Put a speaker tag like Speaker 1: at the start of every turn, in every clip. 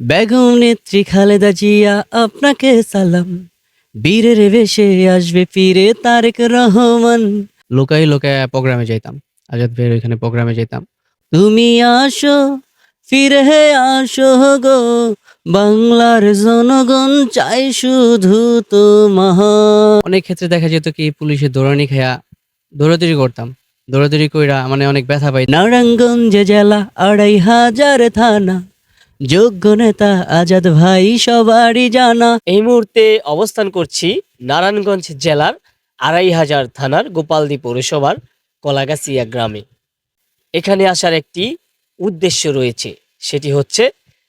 Speaker 1: বেগম নেত্রী খালেদা জিয়া, আপনাকে সালাম। বীরের বেশে আসবে ফিরে তারেক রহমান। প্রোগ্রামে যাইতাম, আজাদ ভাইয়ের ওইখানে প্রোগ্রামে যেতাম তুমি আসো, ফিরে আসো গো, বাংলার জনগণ চাই শুধু তোমার অনেক ক্ষেত্রে দেখা যেত কি পুলিশের দৌড়ানি খেয়া দৌড়াদৌড়ি করতাম। দৌড়াদৌড়ি কইরা মানে অনেক ব্যথা পাই নারায়ণগঞ্জ জেলা আড়াই হাজার থানা। যোগ্য নেতা আজাদ ভাই সবারই জানা।
Speaker 2: এই মুহূর্তে অবস্থান করছি নারায়ণগঞ্জ জেলার আড়াই হাজার থানার গোপালদি পৌরসভার কলাগাছিয়া গ্রামে। এখানে আসার একটি উদ্দেশ্য রয়েছে, সেটি হচ্ছে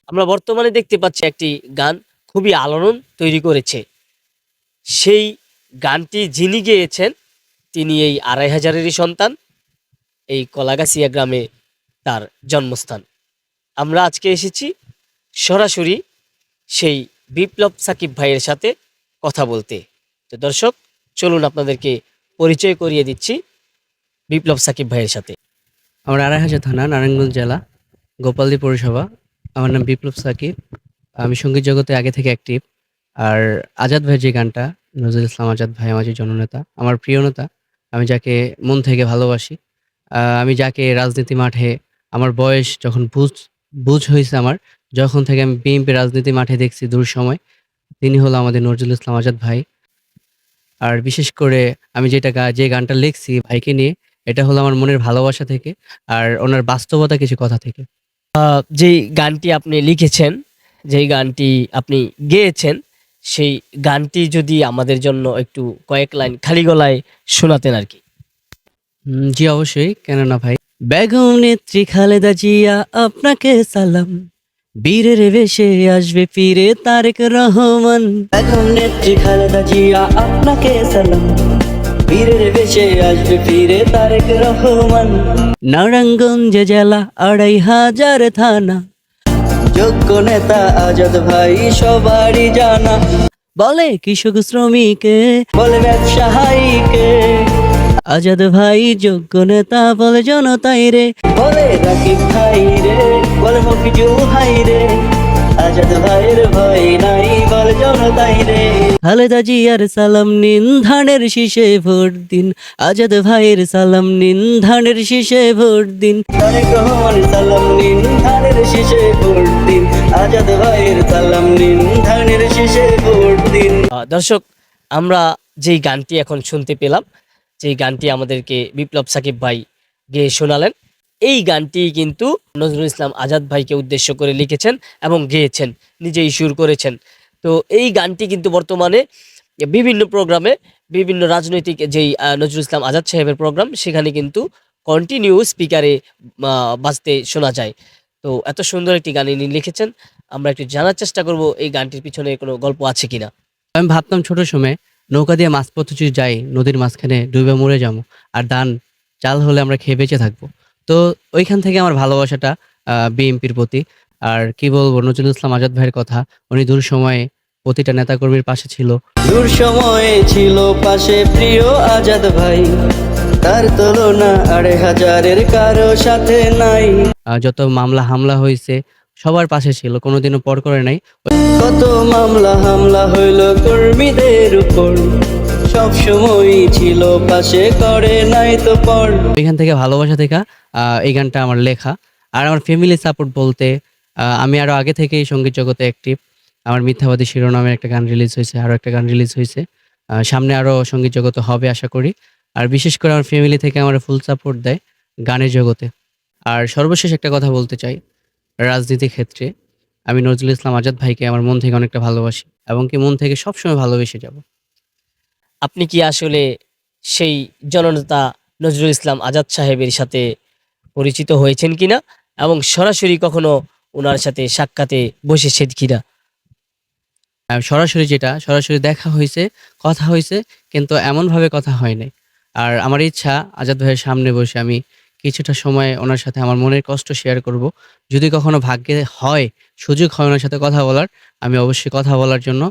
Speaker 2: আমরা বর্তমানে দেখতে পাচ্ছি একটি গান খুবই আলোড়ন তৈরি করেছে। সেই গানটি যিনি গেয়েছেন, তিনি এই আড়াই হাজারেরই সন্তান, এই কলাগাছিয়া গ্রামে তার জন্মস্থান। আমরা আজকে এসেছি সরাসরি সেই বিপ্লব সাকিব ভাইয়ের সাথে কথা বলতে। তো দর্শক, চলুন আপনাদেরকে পরিচয় করিয়ে দিচ্ছি বিপ্লব সাকিব ভাইয়ের সাথে।
Speaker 1: আমার আড়াই হাজার থানা, নারায়ণগঞ্জ জেলা, গোপালদি পৌরসভা। আমার নাম বিপ্লব সাকিব। আমি সংগীত জগতে আগে থেকে অ্যাক্টিভ আর আজাদ ভাইয়ের যে গানটা, নজরুল ইসলাম আজাদ ভাই আমার যে জননেতা, আমার প্রিয় নেতা, আমি যাকে মন থেকে ভালোবাসি। আমি যাকে রাজনীতি মাঠে আমার বয়স যখন বুঝ বুঝ হয়েছে আমার। যখন থেকে আমি বিএনপি রাজনীতি মাঠে দেখছি দূর সময় তিনি হলো আমাদের নজরুল ইসলাম আজাদ ভাই। আর বিশেষ করে আমি যেটা যে গানটা লিখছি ভাইকে নিয়ে এটা হলো আমার মনের ভালোবাসা থেকে আর ওনার বাস্তবতা কিছু কথা থেকে।
Speaker 2: যেই গানটি আপনি লিখেছেন যেই গানটি আপনি গেয়েছেন সেই গানটি যদি আমাদের জন্য একটু কয়েক লাইন খালি গলায় শোনাতেন আর কি।
Speaker 1: জি অবশ্যই কেন না ভাই? বেগম নেত্রী খালেদা জিয়া আপনাকে সালাম। বীরের বেশে আসবে ফিরে তারেক রহমান। বেগম নেত্রী খালেদা জিয়া আপনাকে সালাম। বীরের বেশে আসবে ফিরে তারেক রহমান। নারায়ণগঞ্জ জেলা আড়াই হাজার থানা। যোগ্য নেতা আজাদ ভাই সবারই জানা। বলে কৃষক শ্রমিকে। বলে ব্যবসায়ীকে। আজাদ ভাই যোগ্য নেতা বলে জনতাই রে। বলে রাকিব ভাই রে বলে মফিজুল ভাই রে। আজাদ ভাইয়ের ভাই নাই বলে জনতাই রে। খালেদা জিয়ার সালাম নিন ধানের শীষে ভোট দিন। আজাদ ভাইয়ের সালাম নিন ধানের শীষে ভোট দিন। তারেক রহমান সালাম নিন ধানের শীষে ভোট দিন। আজাদ ভাইয়ের সালাম নিন ধানের শীষে ভোট দিন।
Speaker 2: দর্শক আমরা যেই গানটি এখন শুনতে পেলাম যেই গানটি আমাদেরকে বিপ্লব সাকিব ভাই গেয়ে শোনালেন। এই গানটি কিন্তু নজরুল ইসলাম আজাদ ভাইকে উদ্দেশ্য করে লিখেছেন এবং গেয়েছেন, নিজেই সুর করেছেন। তো এই গানটি কিন্তু বর্তমানে বিভিন্ন প্রোগ্রামে, বিভিন্ন রাজনৈতিক যেই নজরুল ইসলাম আজাদ সাহেবের প্রোগ্রাম, সেখানে কিন্তু কন্টিনিউ স্পিকারে বাজতে শোনা যায়। তো এত সুন্দর একটি গান ইনি লিখেছেন। আমরা একটু জানার চেষ্টা করব এই গানটির পিছনে কোনো গল্প আছে কিনা।
Speaker 1: আমি ভাবতাম ছোট সময় নৌকা দিয়ে মাছ পথে যদি যাই নদীর মাঝখানে ডুবে মরে যাব আর ধান চাল হলে আমরা খেয়ে বেঁচে থাকব। তো ওইখান থেকে আমার ভালোবাসাটা বিএনপির প্রতি। আর কি বলব নজরুল ইসলাম আজাদ ভাইয়ের কথা উনি দূর সময়ে প্রতিটা নেতাকর্মীর পাশে ছিল। দূর সময়ে ছিল পাশে প্রিয় আজাদ ভাই। তার তুলনা আড়াই হাজারের কারও সাথে নাই। যত মামলা হামলা হয়েছে সবার পাশে ছিল কোনোদিনও পর করে নাই। কত মামলা হামলা হইল কর্মীদের উপর। সব সময় ছিল পাশে করে নাই তো পর। এখান থেকে ভালোবাসা থেকে এই গানটা আমার লেখা। আর আমার ফ্যামিলি সাপোর্ট বলতে আমি আরও আগে থেকেই সংগীত জগতে অ্যাক্টিভ আমার মিথ্যাবাদী শিরোনামের একটা গান রিলিজ হয়েছে আরও একটা গান রিলিজ হয়েছে। সামনে আরও সংগীত জগতে হবে আশা করি। আর বিশেষ করে আমার ফ্যামিলি থেকে আমার ফুল সাপোর্ট দেয় গানের জগতে। আর সর্বশেষ একটা কথা বলতে চাই রাজনীতি ক্ষেত্রে আমি নজরুল ইসলাম আজাদ ভাইকে আমার মন থেকে অনেকটা ভালোবাসি এবং কি মন থেকে সবসময় ভালোবেসে যাব।
Speaker 2: আপনি কি আসলে সেই জননেতা নজরুল ইসলাম আজাদ সাহেবের সাথে পরিচিত হয়েছেন কিনা এবং সরাসরি কখনো ওনার সাথে সাক্ষাতে বসেছেন কিনা?
Speaker 1: আর সরাসরি যেটা সরাসরি দেখা হয়েছে কথা হয়েছে কিন্তু এমনভাবে কথা হয় নাই। আর আমার ইচ্ছা আজাদ ভাইয়ের সামনে বসে আমি কিছুটা সময় ওনার সাথে আমার মনের কষ্ট শেয়ার করব। যদি কখনো ভাগ্যে হয় সুযোগ হয় ওনার সাথে কথা বলার আমি অবশ্যই কথা বলার জন্য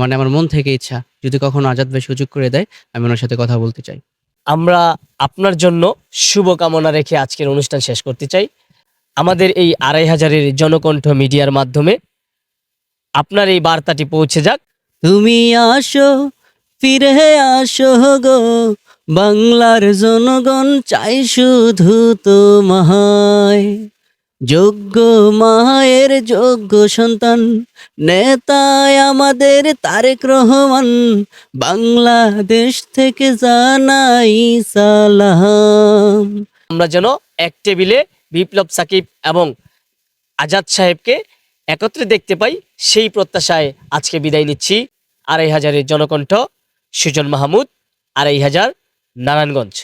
Speaker 1: মানে আমার মন থেকে ইচ্ছা যদি কখনো আজাদ ভাই সুযোগ করে দেয় আমি ওনার সাথে কথা বলতে চাই।
Speaker 2: আমরা আপনার জন্য শুভকামনা রেখে আজকের অনুষ্ঠান শেষ করতে চাই। আমাদের এই আড়াই হাজারের জনকণ্ঠ মিডিয়ার মাধ্যমে আপনার এই বার্তাটি পৌঁছে যাক।
Speaker 1: তুমি আসো ফিরে আসো গো বাংলার জনগণ চাই শুধু তোমায়। যোগ্য মায়ের যোগ্য সন্তান, নেতায় আমাদের তারেক রহমান। বাংলাদেশ থেকে জানাই সালাম।
Speaker 2: আমরা যেন এক টেবিলে বিপ্লব সাকিব এবং আজাদ সাহেবকে একত্রে দেখতে পাই, সেই প্রত্যাশায় আজকে বিদায় নিচ্ছি। আড়াই হাজারের জনকণ্ঠ, সুজন মাহমুদ, আড়াই হাজার নারায়ণগঞ্জ